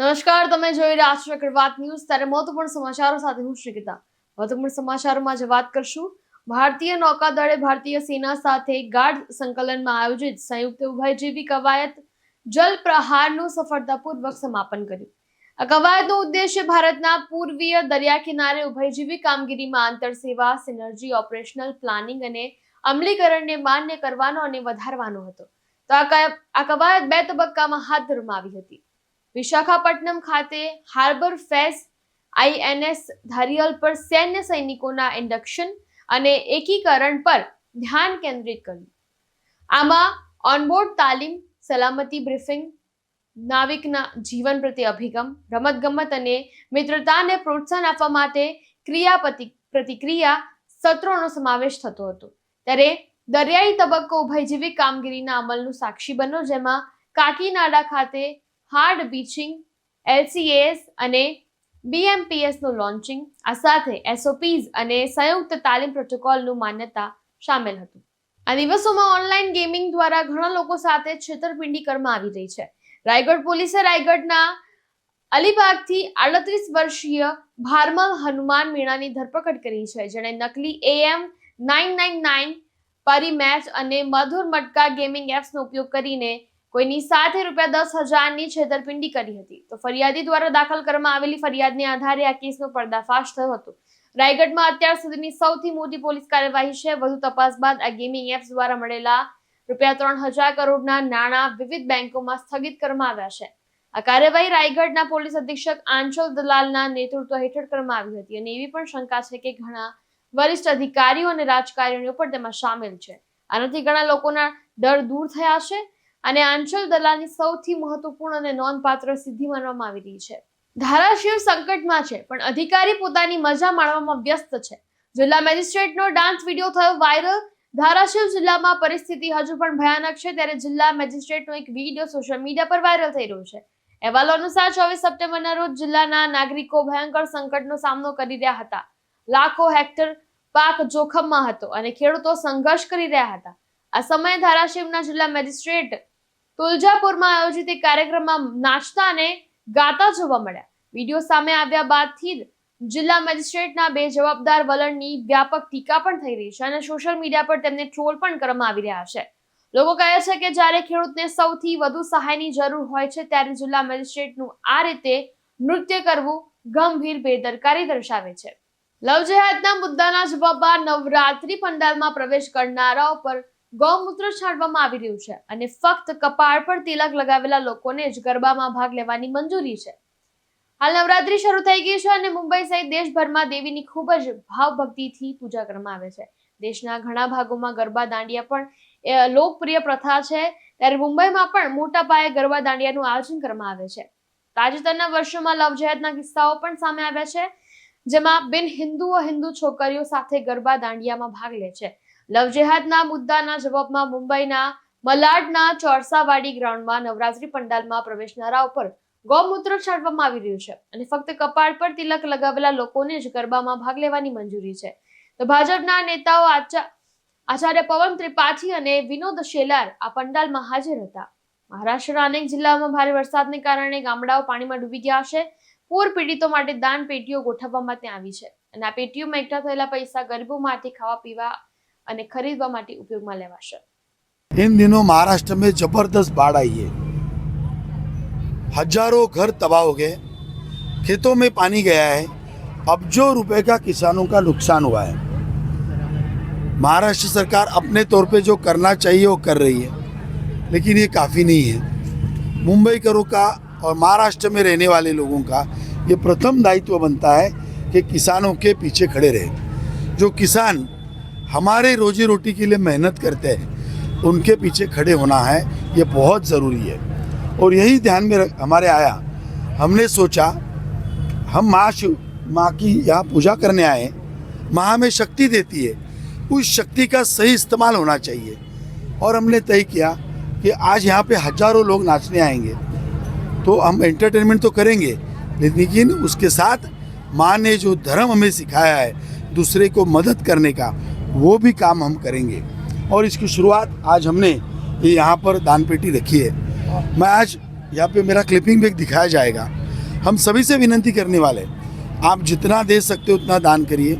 નમસ્કાર, તમે જોઈ રહ્યા છો ચક્રવાત ન્યૂઝ. ત્યારે મહત્વપૂર્ણ સમાચારો સાથે હું શ્રીકિતા મહત્વપૂર્ણ સમાચારોમાં આજે વાત કરશું. ભારતીય નૌકાદળે ભારતીય સેના સાથે ગાઢ સંકલનમાં આયોજિત સંયુક્ત ઉભયજીવી કવાયત જલ પ્રહારનું સફળતાપૂર્વક સમાપન કર્યું. આ કવાયતનો ઉદ્દેશ્ય ભારતના પૂર્વીય દરિયા કિનારે ઉભયજીવી કામગીરીમાં આંતરસેવા સિનર્જી, ઓપરેશનલ પ્લાનિંગ અને અમલીકરણને માન્ય કરવાનો અને વધારવાનો હતો. તો આ કવાયત બે તબક્કામાં હાથ ધરવામાં આવી હતી. વિશાખાપટ્ટનમ ખાતે હાર્બર ફેસ આઈએનએસ ધારિયલ પર સૈન્ય સૈનિકોના ઇન્ડક્શન અને એકીકરણ પર ધ્યાન કેન્દ્રિત કર્યું. આમાં ઓનબોર્ડ તાલીમ, સલામતી બ્રીફિંગ, નાવિકના જીવન પ્રત્યે અભિગમ, રમતગમત અને મિત્રતાને પ્રોત્સાહન આપવા માટે ક્રિયાપતિ પ્રતિક્રિયા સત્રોનો સમાવેશ થતો હતો. ત્યારે દરિયાઈ તબક્કો ઉભયજીવી કામગીરીના અમલનું સાક્ષી બન્યો, જેમાં કાકીનાડા ખાતે હાર્ડ બીચિંગ એલસીએસ અને બીએમપીએસનું લોન્ચિંગ, આ સાથે એસઓપીઝ અને સંયુક્ત તાલીમ પ્રોટોકોલનું માન્યતા સામેલ હતું. આ દિવસોમાં ઓનલાઈન ગેમિંગ દ્વારા ઘણા લોકો સાથે છેતરપિંડી કરવામાં આવી રહી છે. રાયગઢ પોલીસે રાયગઢના અલીબાગથી આડત્રીસ વર્ષીય ભારમલ હનુમાન મીણાની ધરપકડ કરી છે. જેણે નકલી A M nine nine Parimatch અને મધુર મટકા ગેમિંગ એપ્સનો ઉપયોગ કરીને કોઈની સાથે રૂપિયા દસ હજારની છેતરપિંડી કરી હતી. તો ફરિયાદી દ્વારા દાખલ કરવામાં આવેલી ફરિયાદને આધારે આ કેસનો પર્દાફાશ થયો હતો. રાયગઢમાં અત્યાર સુધીની સૌથી મોટી પોલીસ કાર્યવાહી છે. વધુ તપાસ બાદ આ ગેમિંગ એપ્સ દ્વારા મળેલા રૂપિયા ત્રણ હજાર કરોડના નાણાં વિવિધ બેંકોમાં સ્થગિત કરવામાં આવ્યા છે. આ કાર્યવાહી રાયગઢના પોલીસ અધિક્ષક આંચલ દલાલના નેતૃત્વ હેઠળ કરવામાં આવી હતી અને એવી પણ શંકા છે કે ઘણા વરિષ્ઠ અધિકારીઓ અને રાજકારણીઓ પણ તેમાં સામેલ છે. આનાથી ઘણા લોકોના ડર દૂર થયા છે. અને આંચલ દલાલની સૌથી મહત્વપૂર્ણ અને નોંધપાત્ર સિદ્ધિ માનવામાં આવી રહી છે. ધારાશિવ સંકટમાં છે, પણ અધિકારી પોતાની મજા માણવામાં વ્યસ્ત છે. જિલ્લા મેજિસ્ટ્રેટનો ડાન્સ વીડિયો થયો વાયરલ. ધારાશિવ જિલ્લામાં પરિસ્થિતિ હજુ પણ ભયાનક છે, ત્યારે જિલ્લા મેજિસ્ટ્રેટનો એક વીડિયો સોશિયલ મીડિયા પર વાયરલ થઈ રહ્યો છે. અહેવાલો અનુસાર ચોવીસ સપ્ટેમ્બરના રોજ જિલ્લાના નાગરિકો ભયંકર સંકટનો સામનો કરી રહ્યા હતા. લાખો હેક્ટર પાક જોખમમાં હતો અને ખેડૂતો સંઘર્ષ કરી રહ્યા હતા. આ સમયે ધારાશિવના જિલ્લા મેજિસ્ટ્રેટ તુલજાપુરમાં આયોજિત એક કાર્યક્રમમાં નાચતા અને ગાતા જોવા મળ્યા. વીડિયો સામે આવ્યા બાદથી જિલ્લા મેજિસ્ટ્રેટના બે જવાબદાર વલણની વ્યાપક ટીકા પણ થઈ રહી છે અને સોશિયલ મીડિયા પર તેમને ટ્રોલ પણ કરવામાં આવી રહ્યા છે. લોકો કહે છે કે જ્યારે ખેડૂતને સૌથી વધુ સહાયની જરૂર હોય છે ત્યારે જિલ્લા મેજિસ્ટ્રેટનું આ રીતે નૃત્ય કરવું ગંભીર બેદરકારી દર્શાવે છે. લવ જેહાદના મુદ્દાના જવાબમાં નવરાત્રી પંડાલમાં પ્રવેશ કરનારાઓ પર ગૌમૂત્ર છાંટવામાં આવી રહ્યું છે અને ફક્ત કપાળ પર તિલક લગાવેલા લોકોને જ ગરબામાં ભાગ લેવાની મંજૂરી છે. હાલ નવરાત્રી શરૂ થઈ ગઈ છે અને મુંબઈ સહિત દેશભરમાં દેવીની ખૂબ જ ભાવભક્તિથી પૂજા કરવામાં આવે છે. દેશના ઘણા ભાગોમાં ગરબા દાંડિયા પણ લોકપ્રિય પ્રથા છે. ત્યારે મુંબઈમાં પણ મોટા પાયે ગરબા દાંડિયાનું આયોજન કરવામાં આવે છે. તાજેતરના વર્ષોમાં લવ જેહાદના કિસ્સાઓ પણ સામે આવ્યા છે, જેમાં બિન હિન્દુઓ હિન્દુ છોકરીઓ સાથે ગરબા દાંડિયામાં ભાગ લે છે. લવ જેહાદના મુદ્દાના જવાબમાં મુંબઈના મલાડના ચોરસાવાડી ગ્રાઉન્ડમાં નવરાત્રી પંડાલમાં પ્રવેશનારા ઉપર ગૌમૂત્ર છાંટવામાં આવી રહ્યું છે અને ફક્ત કપાળ પર તિલક લગાવેલા લોકોને જ ગરબામાં ભાગ લેવાની મંજૂરી છે. તો ભાજપના નેતાઓ આચા, આચાર્ય પવન ત્રિપાઠી અને વિનોદ શેલાર આ પંડાલમાં હાજર હતા. મહારાષ્ટ્રના અનેક જિલ્લાઓમાં ભારે વરસાદને કારણે ગામડાઓ પાણીમાં ડૂબી ગયા છે. પૂર પીડિતો માટે દાન પેટીઓ ગોઠવવામાં ત્યાં આવી છે. અને આ પેટીઓમાં એકઠા થયેલા પૈસા ગરીબો માટે ખાવા પીવા અને ખરીદવા માટે ઉપયોગમાં લેવાશે इन दिनों महाराष्ट्र में जबरदस्त बाढ़ आई है हजारों घर तबाह हो गए खेतों में पानी गया है अब जो रुपए का किसानों का नुकसान हुआ है महाराष्ट्र सरकार अपने तौर पे जो करना चाहिए वो कर रही है लेकिन ये काफ़ी नहीं है मुंबई करों का और महाराष्ट्र में रहने वाले लोगों का ये प्रथम दायित्व बनता है कि किसानों के पीछे खड़े रहे जो किसान हमारे रोजी रोटी के लिए मेहनत करते हैं, उनके पीछे खड़े होना है, ये बहुत ज़रूरी है। और यही ध्यान में रख, हमारे आया, हमने सोचा, हम माँ शिव, माँ की यहाँ पूजा करने आए माँ हमें शक्ति देती है, उस शक्ति का सही इस्तेमाल होना चाहिए। और हमने तय किया कि आज यहाँ पे हज़ारों लोग नाचने आएँगे तो हम एंटरटेनमेंट तो करेंगे, लेकिन उसके साथ माँ ने जो धर्म हमें सिखाया है, दूसरे को मदद करने का वो भी काम हम करेंगे। और इसकी शुरुआत आज हमने यहाँ पर दान पेटी रखी है। मैं आज यहाँ पे मेरा क्लिपिंग भी दिखाया जाएगा। हम सभी से विनती करने वाले आप जितना दे सकते हो उतना दान करिए।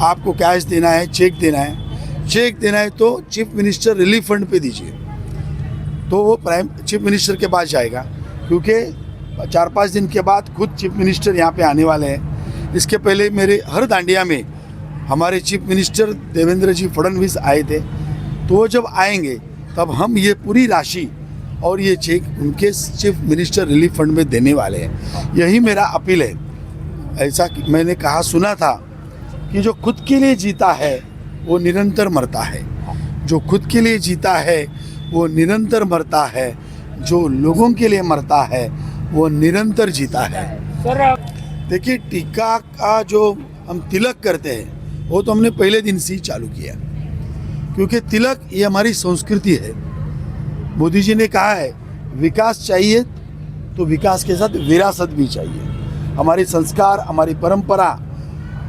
आपको कैश देना है चेक देना है। चेक देना है तो चीफ मिनिस्टर रिलीफ फंड पे दीजिए। तो वो प्राइम चीफ मिनिस्टर के पास जाएगा। क्योंकि चार पाँच दिन के बाद खुद चीफ मिनिस्टर यहाँ पे आने वाले हैं। इसके पहले मेरे हर दांडिया में हमारे चीफ मिनिस्टर देवेंद्र जी फडणवीस आए थे तो वो जब आएँगे तब हम ये पूरी राशि और ये चेक उनके चीफ मिनिस्टर रिलीफ फंड में देने वाले हैं। यही मेरा अपील है। ऐसा मैंने कहा सुना था कि जो खुद के लिए जीता है वो निरंतर मरता है। जो खुद के लिए जीता है वो निरंतर मरता है। जो लोगों के लिए मरता है वो निरंतर जीता है। देखिए टीका का जो हम तिलक करते हैं वो तो हमने पहले दिन से ही चालू किया क्योंकि तिलक ये हमारी संस्कृति है। मोदी जी ने कहा है, विकास चाहिए तो विकास के साथ विरासत भी चाहिए। हमारे संस्कार, हमारी परंपरा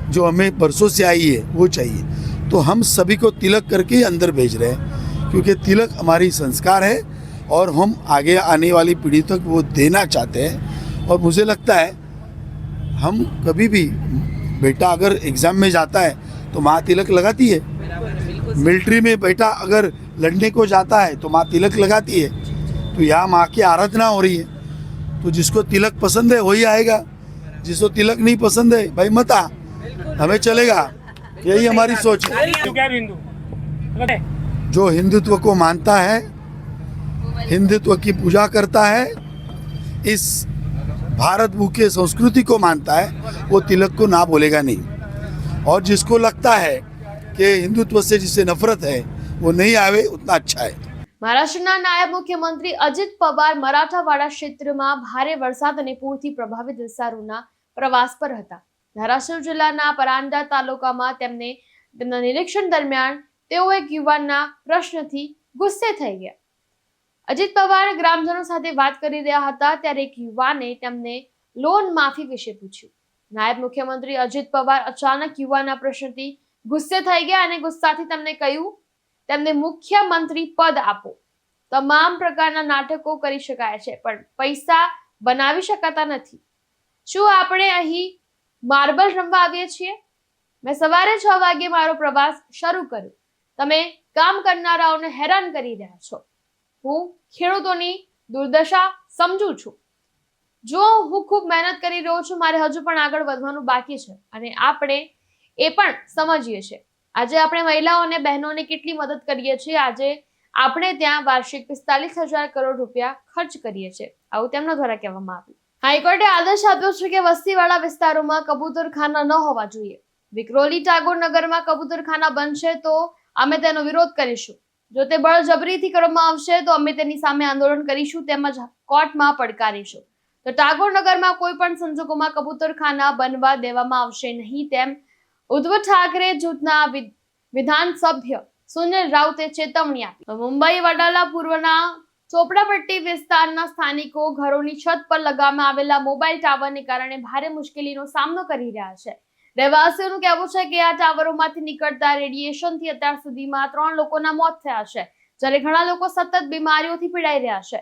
जो हमें बरसों से आई है, वो चाहिए। तो हम सभी को तिलक करके अंदर भेज रहे हैं, क्योंकि तिलक हमारी संस्कार है और हम आगे आने वाली पीढ़ी तक वो देना चाहते हैं। और मुझे लगता है, हम कभी भी बेटा अगर एग्ज़ाम में जाता है तो माँ तिलक लगाती है। मिलिट्री में बेटा अगर लड़ने को जाता है तो माँ तिलक लगाती है। तो यहाँ माँ की आराधना हो रही है। तो जिसको तिलक पसंद है, वही आएगा। जिसको तिलक नहीं पसंद है, भाई मत आ। हमें चलेगा। यही हमारी सोच है। जो हिंदुत्व को मानता है, हिंदुत्व की पूजा करता है, इस भारत भू के संस्कृति को मानता है वो तिलक को ना बोलेगा नहीं और जिसको लगता है कि हिंदुत्व से जिसे नफरत है वो नहीं आवे उतना अच्छा है મહારાષ્ટ્રના નાયબ મુખ્યમંત્રી અજીત પવાર મરાઠાવાડા ક્ષેત્રમાં ભારે વરસાદ અને પૂરથી પ્રભાવિત વિસ્તારોના પ્રવાસ પર હતા ધારાસુર જિલ્લાના પરાંડા તાલુકામાં તેમને તેમના નિરીક્ષણ દરમિયાન તેઓ એક યુવાનના પ્રશ્નથી ગુસ્સે થઈ ગયા અજીત પવાર ગ્રામજનો સાથે વાત કરી રહ્યા હતા ત્યારે એક યુવાને તેમને લોન માફી વિશે પૂછ્યું. નાયબ મુખ્યમંત્રી અજીત પવાર અચાનક યુવાના પ્રશ્નથી ગુસ્સે થઈ ગયા અને ગુસ્સાથી તેમને કહ્યું, તેમને મુખ્યમંત્રી પદ આપો. તમામ પ્રકારના નાટકો કરી શકાય છે, પણ પૈસા બનાવી શકાતા નથી. શું આપણે અહીં માર્બલ રમવા આવીએ છીએ? મેં સવારે છ વાગે મારો પ્રવાસ શરૂ કર્યો. તમે કામ કરનારાઓને હેરાન કરી રહ્યા છો. હું ખેડૂતોની દુર્દશા સમજુ છું. જો હું ખૂબ મહેનત કરી રહ્યો છું, મારે હજુ પણ આગળ વધવાનું બાકી છે અને આપણે એ પણ સમજીએ છીએ. આજે આપણે મહિલાઓ અને બહેનોને કેટલી મદદ કરીએ છીએ? આજે આપણે ત્યાં વાર્ષિક પિસ્તાલીસ હજાર કરોડ રૂપિયા ખર્ચ કરીએ છીએ. આવું તેમના દ્વારા કહેવામાં આવ્યું. હાઈકોર્ટે આદેશ આપ્યો છે કે વસ્તીવાળા વિસ્તારોમાં કબૂતરખાના ન હોવા જોઈએ. વિક્રોલી ટાગોર નગરમાં કબૂતરખાના બનશે તો અમે તેનો વિરોધ કરીશું. જો તે બળજબરીથી કરવામાં આવશે, તો અમે તેની સામે આંદોલન કરીશું, તેમજ કોર્ટમાં પડકારીશું. તો ટાગોર નગરમાં કોઈ પણ સંજોગોમાં કબૂતરખાના બનવા દેવામાં આવશે નહીં તેમ ઉદ્ધવ ઠાકરે જૂથના વિધાનસભ્ય સુનિલ રાઉતે ચેતવણી આપી. મુંબઈ વડાલા પૂર્વના ચોપડાપટ્ટી વિસ્તારના સ્થાનિકો ઘરોની છત પર લગાવવામાં આવેલા મોબાઈલ ટાવરને કારણે ભારે મુશ્કેલીનો સામનો કરી રહ્યા છે. રહેવાસીઓનું કહેવું છે કે આ ટાવરોમાંથી નીકળતા રેડિયેશનથી અત્યાર સુધીમાં ત્રણ લોકોના મોત થયા છે, જ્યારે ઘણા લોકો સતત બીમારીઓથી પીડાઈ રહ્યા છે.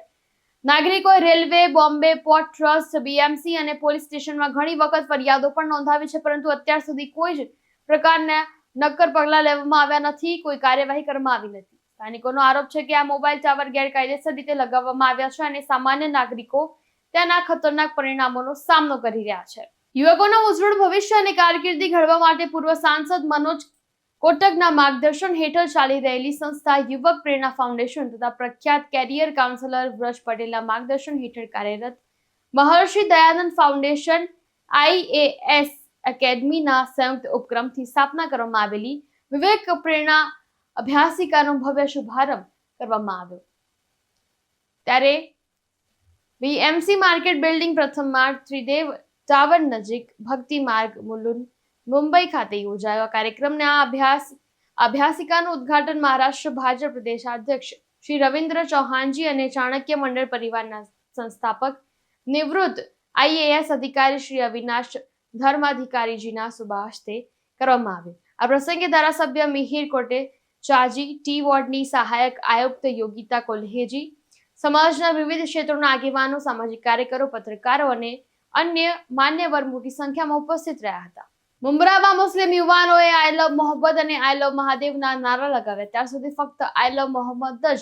નાગરિકોએ railway, Bombay, port trust, BMC અને પોલીસ સ્ટેશનમાં ઘણી વખત ફરિયાદો પણ નોંધાવી છે, પરંતુ અત્યાર સુધી કોઈ જ પ્રકારના નક્કર પગલાં લેવામાં આવ્યા નથી, કોઈ કાર્યવાહી કરવામાં આવી નથી. સ્થાનિકોનો આરોપ છે કે આ મોબાઈલ ટાવર ગેરકાયદેસર રીતે લગાવવામાં આવ્યા છે અને સામાન્ય નાગરિકો તેના ખતરનાક પરિણામોનો સામનો કરી રહ્યા છે. યુવકોના ઉજ્જવળ ભવિષ્ય અને કારકિર્દી ઘડવા માટે પૂર્વ સાંસદ મનોજ કોટકના માર્ગદર્શન હેઠળ ચાલી રહેલી સંસ્થા યુવક પ્રેરણા ફાઉન્ડેશન તથા પ્રખ્યાત કેરિયર કાઉન્સેલર વ્રજ પટેલના માર્ગદર્શન હેઠળ કાર્યરત મહર્ષિ દયાનંદ ફાઉન્ડેશન આઈએએસ એકેડમીના સંયુક્ત ઉપક્રમથી સ્થાપના કરવામાં આવેલી વિવેક પ્રેરણા અભ્યાસિકાનો ભવ્ય શુભારંભ કરવામાં આવ્યો. ત્યારે વીએમસી માર્કેટ બિલ્ડિંગ પ્રથમ માળ ત્રિદેવ ટાવર નજીક ભક્તિ માર્ગ મુલુન મુંબઈ ખાતે યોજાયો કાર્યક્રમને આ અભ્યાસ અભ્યાસિકાનું ઉદ્ઘાટન મહારાષ્ટ્ર ભાજપ પ્રદેશાધ્યક્ષ શ્રી રવિન્દ્ર ચૌહાણજી અને ચાણક્ય મંડળ પરિવારના સંસ્થાપક નિવૃત્ત આઈએએસ અધિકારી શ્રી અવિનાશ ધર્માધિકારીજીના સુભાષતે કરવામાં આવ્યું. આ પ્રસંગે ધારાસભ્ય મિહિર કોટે ચાજી ટી વોર્ડની સહાયક આયુક્ત યોગિતા કોલ્હેજી, સમાજના વિવિધ ક્ષેત્રોના આગેવાનો, સામાજિક કાર્યકરો, પત્રકારો અને અન્ય માન્યવર મોટી સંખ્યામાં ઉપસ્થિત રહ્યા હતા. મુંબરામાં મુસ્લિમ યુવાનોએ આઈ લવ મોહબ્બત અને આઈ લવ મહાદેવના નારા લગાવ્યા. ત્યાર સુધી ફક્ત આઈ લવ મોહમ્મદ જ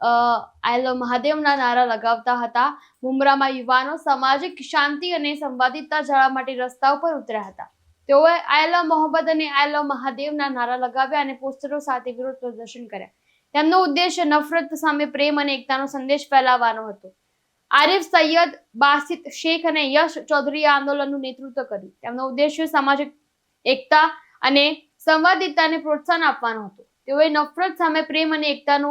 આઈ લવ મહાદેવના નારા લગાવતા હતા. મુંબરામાં યુવાનો સામાજિક શાંતિ અને સંવાદિતા જાળવવા માટે રસ્તા ઉપર ઉતર્યા હતા. તેઓએ આઈ લવ મોહબ્બત અને આઈ લવ મહાદેવના નારા લગાવ્યા અને પોસ્ટરો સાથે વિરોધ પ્રદર્શન કર્યા. તેમનો ઉદ્દેશ્ય નફરત સામે પ્રેમ અને એકતાનો સંદેશ ફેલાવવાનો હતો. આરિફ સૈયદ બાસિત શેખ અને યશ ચૌધરીએ આંદોલનનું નેતૃત્વ કર્યું. તેમનો ઉદ્દેશ્ય સામાજિક એકતા અને સંવાદિતાને પ્રોત્સાહન આપવાનો હતો. તેઓએ નફરત સામે પ્રેમ અને એકતાનો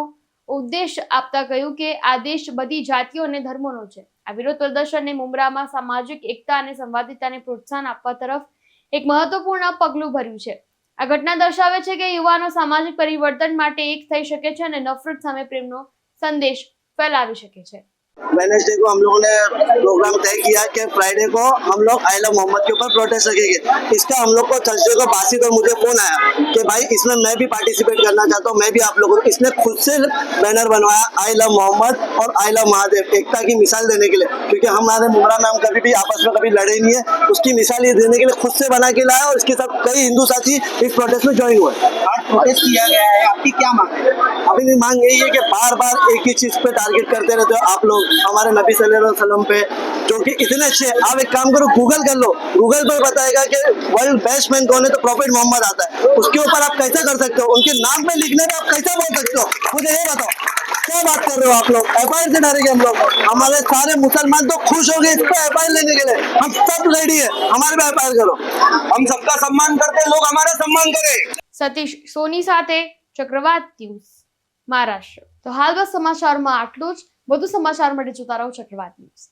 ઉદ્દેશ આપતા કહ્યું કે આ દેશ બધી જાતિઓ અને ધર્મોનો છે. આ વિરોધ પ્રદર્શનને મુમરામાં સામાજિક એકતા અને સંવાદિતાને પ્રોત્સાહન આપવા તરફ એક મહત્વપૂર્ણ પગલું ભર્યું છે. આ ઘટના દર્શાવે છે કે યુવાનો સામાજિક પરિવર્તન માટે એક થઈ શકે છે અને નફરત સામે પ્રેમનો સંદેશ ફેલાવી શકે છે. वेनेसडे को हम लोगों ने प्रोग्राम तय किया कि फ्राइडे को हम लोग आई लव मोहम्मद के ऊपर प्रोटेस्ट रखेंगे। इसका हम लोग को थर्सडे को बासित और मुझे फ़ोन आया कि भाई इसमें मैं भी पार्टिसिपेट करना चाहता हूँ मैं भी आप लोगों को इसने खुद से बैनर बनवाया आई लव मोहम्मद और आई लव महादेव एकता की मिसाल देने के लिए। क्योंकि हमारे मुमरा में हम कभी भी आपस में कभी लड़े नहीं है उसकी मिसाल ये देने के लिए खुद से बना के लाया और इसके साथ कई हिंदू साथी इस प्रोटेस्ट में ज्वाइन हुए। प्रोटेस्ट किया गया है आपकी क्या मांग है? अभी भी मांग यही है कि बार बार एक ही चीज़ पे टारगेट करते रहते हो आप लोग। हमारे नबी सल्लल्लाहु अलैहि वसल्लम पे जो कि इतने अच्छे हैं आप एक काम करो गूगल कर लो गूगल पर बताएगा कि वर्ल्ड बेस्ट मैन कौन है तो प्रॉफिट मोहम्मद आता है उसके ऊपर आप कैसे कर सकते हो उनके नाम पे लिखने पे आप कैसे बोल सकते हो मुझे ये बताओ क्या बात कर रहे हो आप लोग एफ से डरेंगे हम लोग हमारे सारे मुसलमान तो खुश हो गए इस पे एफ लेने के लिए हम सब रेडी है हमारे पे एफ करो हम सबका सम्मान करते हैं लोग हमारा सम्मान करें સતીશ સોની સાથે ચક્રવાત ન્યૂઝ મહારાષ્ટ્ર તો હાલ બસ સમાચારમાં આટલું જ વધુ સમાચાર માટે જોતા રહો ચક્રવાત ન્યૂઝ.